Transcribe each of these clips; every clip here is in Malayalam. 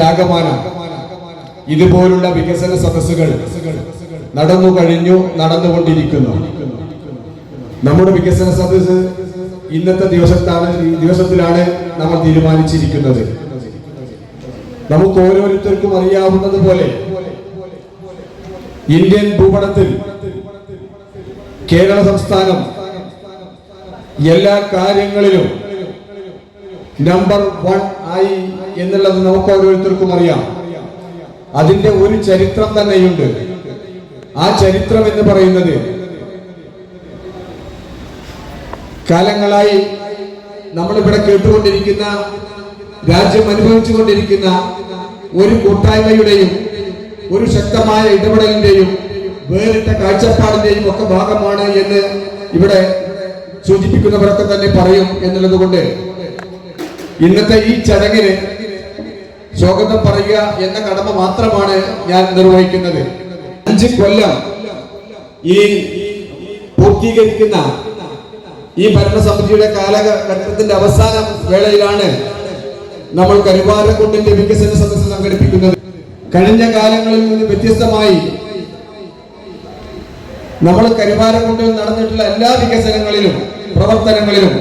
കേരളത്തിലാകമാനം ഇതുപോലുള്ള വികസന സദസ്സുകൾ നടന്നു കഴിഞ്ഞു നടന്നുകൊണ്ടിരിക്കുന്നു. നമ്മുടെ വികസന സദസ്സ് ഇന്നത്തെ ദിവസത്താണ് ദിവസത്തിലാണ് നമ്മൾ തീരുമാനിച്ചിരിക്കുന്നത്. നമുക്ക് ഓരോരുത്തർക്കും അറിയാവുന്നത് പോലെ ഇന്ത്യൻ ഭൂപടത്തിൽ കേരള സംസ്ഥാനം എല്ലാ കാര്യങ്ങളിലും നമ്പർ വൺ ആയി എന്നുള്ളത് നമുക്ക് ഓരോരുത്തർക്കും അറിയാം. അതിന്റെ ഒരു ചരിത്രം തന്നെയുണ്ട്. ആ ചരിത്രം എന്ന് പറയുന്നത് കാലങ്ങളായി നമ്മളിവിടെ കേട്ടുകൊണ്ടിരിക്കുന്ന രാജ്യം അനുഭവിച്ചുകൊണ്ടിരിക്കുന്ന ഒരു കൂട്ടായ്മയുടെയും ഒരു ശക്തമായ ഇടപെടലിന്റെയും വേറിട്ട കാഴ്ചപ്പാടിന്റെയും ഒക്കെ ഭാഗമാണ് എന്ന് ഇവിടെ സൂചിപ്പിക്കുന്നവരൊക്കെ തന്നെ പറയും എന്നുള്ളത് കൊണ്ട് ഇന്നത്തെ ഈ ചടങ്ങിന് സ്വാഗതം പറയുക എന്ന കടമ മാത്രമാണ് ഞാൻ നിർവഹിക്കുന്നത്. അഞ്ച് കൊല്ലം ഈ പൂർത്തീകരിക്കുന്ന ഈ ഭരണസമിതിയുടെ കാലഘട്ടത്തിന്റെ അവസാന വേളയിലാണ് നമ്മൾ കരുവാരക്കുണ്ടിന്റെ വികസന സദസ്സ് സംഘടിപ്പിക്കുന്നത്. കഴിഞ്ഞ കാലങ്ങളിൽ നിന്ന് വ്യത്യസ്തമായി നമ്മൾ കരുവാരക്കുണ്ടിൽ നടന്നിട്ടുള്ള എല്ലാ വികസനങ്ങളിലും പ്രവർത്തനങ്ങളിലും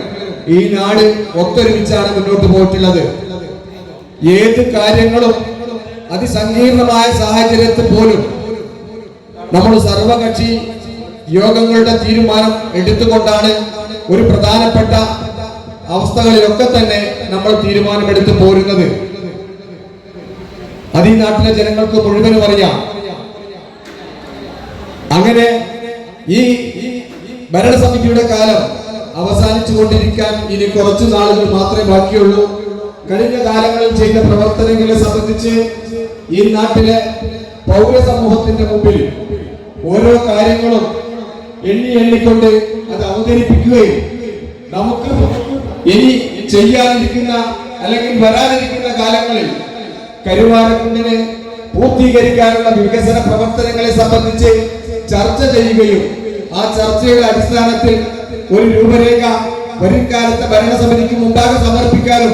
ഈ നാട് ഒത്തൊരുമിച്ചാണ് മുന്നോട്ട് പോയിട്ടുള്ളത്. ഏത് കാര്യങ്ങളും അതിസങ്കീർണമായ സാഹചര്യത്തിൽ പോലും നമ്മൾ സർവകക്ഷി യോഗങ്ങളുടെ തീരുമാനം എടുത്തുകൊണ്ടാണ് ഒരു പ്രധാനപ്പെട്ട അവസ്ഥകളിലൊക്കെ തന്നെ നമ്മൾ തീരുമാനമെടുത്ത് പോരുന്നത്. അത് ഈ നാട്ടിലെ ജനങ്ങൾക്ക് മുഴുവനും അറിയാം. അങ്ങനെ ഈ ഭരണസമിതിയുടെ കാലം അവസാനിച്ചു കൊണ്ടിരിക്കാൻ ഇനി കുറച്ചു നാളുകൾ മാത്രമേ ബാക്കിയുള്ളൂ. കഴിഞ്ഞ കാലങ്ങളിൽ ചെയ്ത പ്രവർത്തനങ്ങളെ സംബന്ധിച്ച് ഈ നാട്ടിലെ പൗര സമൂഹത്തിന്റെ മുമ്പിൽ ഓരോ കാര്യങ്ങളും എണ്ണി എണ്ണിക്കൊണ്ട് അത് അവതരിപ്പിക്കുകയും നമുക്ക് ഇനി ചെയ്യാനിരിക്കുന്ന അല്ലെങ്കിൽ വരാനിരിക്കുന്ന കാലങ്ങളിൽ കരുവാരക്കുണ്ടിനെ പൂർത്തീകരിക്കാനുള്ള വികസന പ്രവർത്തനങ്ങളെ സംബന്ധിച്ച് ചർച്ച ചെയ്യുകയും ആ ചർച്ചയുടെ അടിസ്ഥാനത്തിൽ ഒരു രൂപരേഖ വരും കാലത്തെ ഭരണസമിതിക്ക് മുമ്പാകെ സമർപ്പിക്കാനും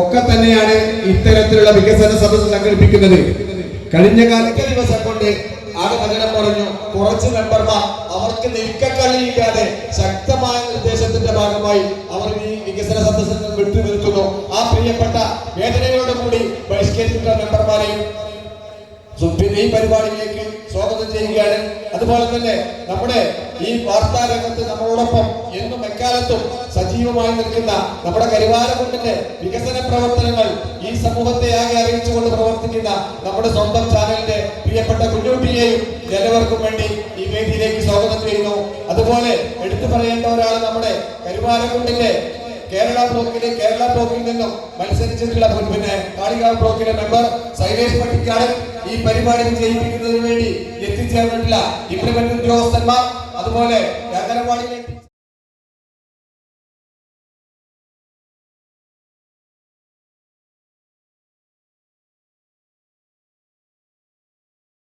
ഒക്കെ തന്നെയാണ് ഇത്തരത്തിലുള്ള വികസന സദസ്സ് സംഘടിപ്പിക്കുന്നത്. കഴിഞ്ഞ കാലത്ത് ദിവസം കൊണ്ട് ആകെ നഗരം പറഞ്ഞു കുറച്ച് മെമ്പർമാർ അവർക്ക് നിൽക്കക്കളിയില്ലാതെ ശക്തമായ നിർദ്ദേശത്തിന്റെ ഭാഗമായി അവർ ഈ വികസന സദസ്സിൽ നിന്ന് വിട്ടു നിൽക്കുന്നു ആ പ്രിയപ്പെട്ട വേദനയോട് കൂടി ബഹിഷ്കരിച്ച മെമ്പർമാരെയും ഈ പരിപാടിയിലേക്ക് സ്വാഗതം ചെയ്യുകയാണ്. അതുപോലെ തന്നെ നമ്മുടെ ഈ വാർത്താ രംഗത്ത് നമ്മളോടൊപ്പം എന്നും എക്കാലത്തും സജീവമായി നിൽക്കുന്ന നമ്മുടെ കരിവാരകുണ്ടിന്റെ വികസന പ്രവർത്തനങ്ങൾ ഈ സമൂഹത്തെ ആകെ അറിയിച്ചുകൊണ്ട് പ്രവർത്തിക്കുന്ന നമ്മുടെ സ്വന്തം ചാനലിന്റെ പ്രിയപ്പെട്ട കുഞ്ഞുട്ടിയെയും എല്ലാവർക്കും വേണ്ടി ഈ വേദിയിലേക്ക് സ്വാഗതം ചെയ്യുന്നു. അതുപോലെ എടുത്തു പറയേണ്ട ഒരാൾ നമ്മുടെ കരിവാരകുണ്ടിന്റെ കേരള ബ്ലോക്കിലെ കേരള ബ്ലോക്കിൽ നിന്നും മത്സരിച്ചിട്ടുള്ള പിന്നെ കാളികാവ് ബ്ലോക്കിലെ മെമ്പർ സൈലേഷ് പട്ടിക്കാട് ഈ പരിപാടി വിജയിപ്പിക്കുന്നതിന് വേണ്ടി എത്തിച്ചേർന്നിട്ടില്ല. ഇംപ്ലിമെന്റ് ഉദ്യോഗസ്ഥന്മാർ അതുപോലെ അംഗനവാടിയിലെ